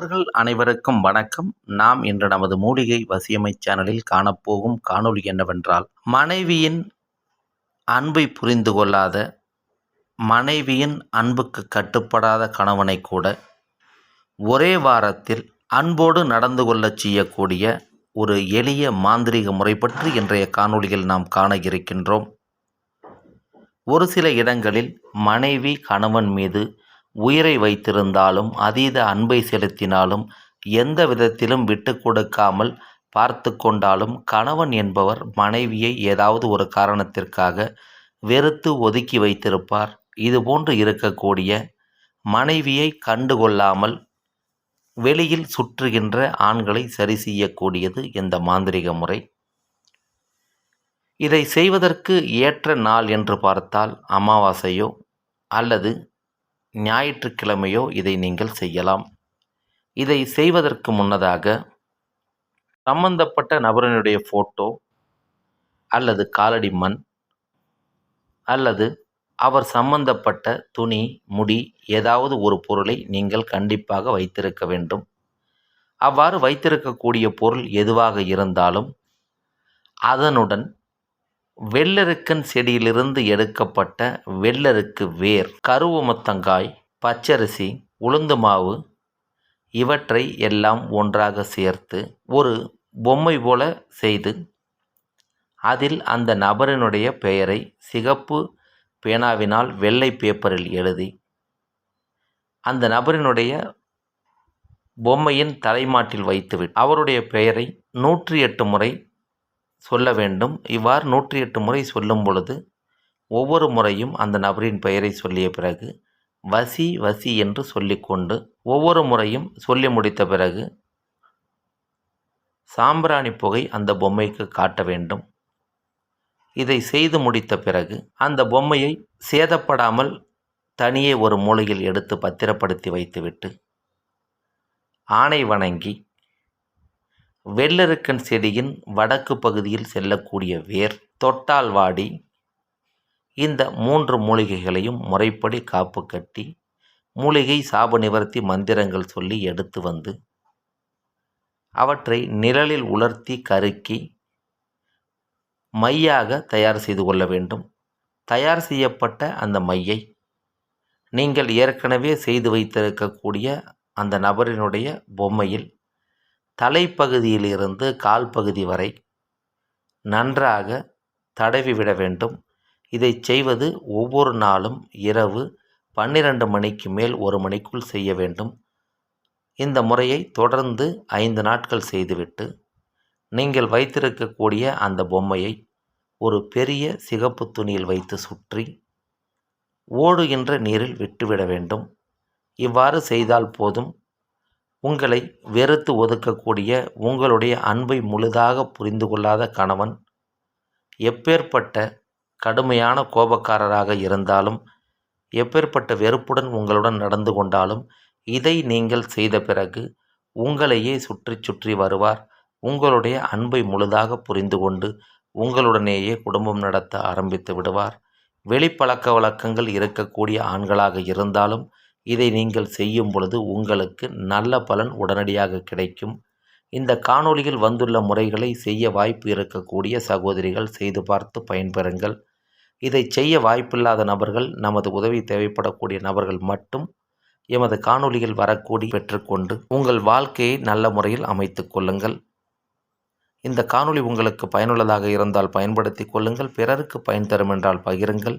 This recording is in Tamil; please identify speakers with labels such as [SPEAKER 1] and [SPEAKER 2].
[SPEAKER 1] நண்பர்கள் அனைவருக்கும் வணக்கம். நாம் இன்று நமது மூலிகை வசியமை சேனலில் காணப்போகும் காணொளி என்னவென்றால் மனைவியின் அன்பை புரிந்து கொள்ளாத மனைவியின் அன்புக்கு கட்டுப்படாத கணவனை கூட ஒரே வாரத்தில் அன்போடு நடந்து கொள்ளச் செய்யக்கூடிய ஒரு எளிய மாந்திரீக முறை பற்றி இன்றைய காணொளியில் நாம் காண இருக்கின்றோம். ஒரு சில இடங்களில் மனைவி கணவன் மீது உயிரை வைத்திருந்தாலும் அதீத அன்பை செலுத்தினாலும் எந்த விதத்திலும் விட்டு கொடுக்காமல் பார்த்து கொண்டாலும் கணவன் என்பவர் மனைவியை ஏதாவது ஒரு காரணத்திற்காக வெறுத்து ஒதுக்கி வைத்திருப்பார். இதுபோன்று இருக்கக்கூடிய மனைவியை கண்டுகொள்ளாமல் வெளியில் சுற்றுகின்ற ஆண்களை சரி செய்யக்கூடியது இந்த மாந்திரிக முறை. இதை செய்வதற்கு ஏற்ற நாள் என்று பார்த்தால் அமாவாசையோ அல்லது ஞாயிற்றுக்கிழமையோ இதை நீங்கள் செய்யலாம். இதை செய்வதற்கு முன்னதாக சம்பந்தப்பட்ட நபரினுடைய ஃபோட்டோ அல்லது காலடி மண் அல்லது அவர் சம்பந்தப்பட்ட துணி முடி ஏதாவது ஒரு பொருளை நீங்கள் கண்டிப்பாக வைத்திருக்க வேண்டும். அவ்வாறு வைத்திருக்கக்கூடிய பொருள் எதுவாக இருந்தாலும் அதனுடன் வெள்ளருக்கன் செடியிலிருந்து எடுக்கப்பட்ட வெள்ளருக்கு வேர் கருவமத்தங்காய் பச்சரிசி உளுந்து மாவு இவற்றை எல்லாம் ஒன்றாக சேர்த்து ஒரு பொம்மை போல செய்து அதில் அந்த நபரினுடைய பெயரை சிகப்பு பேனாவினால் வெள்ளை பேப்பரில் எழுதி அந்த நபரினுடைய பொம்மையின் தலைமாட்டில் வைத்துவிட்டு அவருடைய பெயரை நூற்றி எட்டு முறை சொல்ல வேண்டும். இவ்வாறு நூற்றி எட்டு முறை சொல்லும் பொழுது ஒவ்வொரு முறையும் அந்த நபரின் பெயரை சொல்லிய பிறகு வசி வசி என்று சொல்லிக்கொண்டு ஒவ்வொரு முறையும் சொல்லி முடித்த பிறகு சாம்பிராணி புகை அந்த பொம்மைக்கு காட்ட வேண்டும். இதை செய்து முடித்த பிறகு அந்த பொம்மையை சேதப்படாமல் தனியே ஒரு மூலையில் எடுத்து பத்திரப்படுத்தி வைத்துவிட்டு ஆணை வணங்கி வெள்ளருக்கன் செடியின் வடக்கு பகுதியில் செல்லக்கூடிய வேர் தொட்டால் வாடி இந்த மூன்று மூலிகைகளையும் முறைப்படி காப்பு கட்டி மூலிகை சாப நிவர்த்தி மந்திரங்கள் சொல்லி எடுத்து வந்து அவற்றை நிழலில் உலர்த்தி கருக்கி மையாக தயார் செய்து கொள்ள வேண்டும். தயார் செய்யப்பட்ட அந்த மையை நீங்கள் ஏற்கனவே செய்து வைத்திருக்கக்கூடிய அந்த நபரினுடைய பொம்மையில் தலைப்பகுதியிலிருந்து கால் பகுதி வரை நன்றாக தடவி விட வேண்டும். இதை செய்வது ஒவ்வொரு நாளும் இரவு பன்னிரண்டு மணிக்கு மேல் ஒரு மணிக்குள் செய்ய வேண்டும். இந்த முறையை தொடர்ந்து ஐந்து நாட்கள் செய்துவிட்டு நீங்கள் வைத்திருக்கக்கூடிய அந்த பொம்மையை ஒரு பெரிய சிகப்பு துணியில் வைத்து சுற்றி ஓடுகின்ற நீரில் விட்டுவிட வேண்டும். இவ்வாறு செய்தால் போதும். உங்களை வெறுத்து ஒதுக்கக்கூடிய உங்களுடைய அன்பை முழுதாக புரிந்து கொள்ளாத கணவன் எப்பேற்பட்ட கடுமையான கோபக்காரராக இருந்தாலும் எப்பேற்பட்ட வெறுப்புடன் உங்களுடன் நடந்து கொண்டாலும் இதை நீங்கள் செய்த பிறகு உங்களையே சுற்றி சுற்றி வருவார். உங்களுடைய அன்பை முழுதாக புரிந்து கொண்டு உங்களுடனேயே குடும்பம் நடத்த ஆரம்பித்து விடுவார். வெளிப்பழக்க வழக்கங்கள் இருக்கக்கூடிய ஆண்களாக இருந்தாலும் இதை நீங்கள் செய்யும் பொழுது உங்களுக்கு நல்ல பலன் உடனடியாக கிடைக்கும். இந்த காணொளியில் வந்துள்ள முறைகளை செய்ய வாய்ப்பு இருக்கக்கூடிய சகோதரிகள் செய்து பார்த்து பயன்பெறுங்கள். இதை செய்ய வாய்ப்பில்லாத நபர்கள் நமது உதவி தேவைப்படக்கூடிய நபர்கள் மட்டும் எமது காணொளியில் வரக்கூடி பெற்றுக்கொண்டு உங்கள் வாழ்க்கையை நல்ல முறையில் அமைத்து கொள்ளுங்கள். இந்த காணொளி உங்களுக்கு பயனுள்ளதாக இருந்தால் பயன்படுத்தி கொள்ளுங்கள். பிறருக்கு பயன் தரும் என்றால் பகிருங்கள்.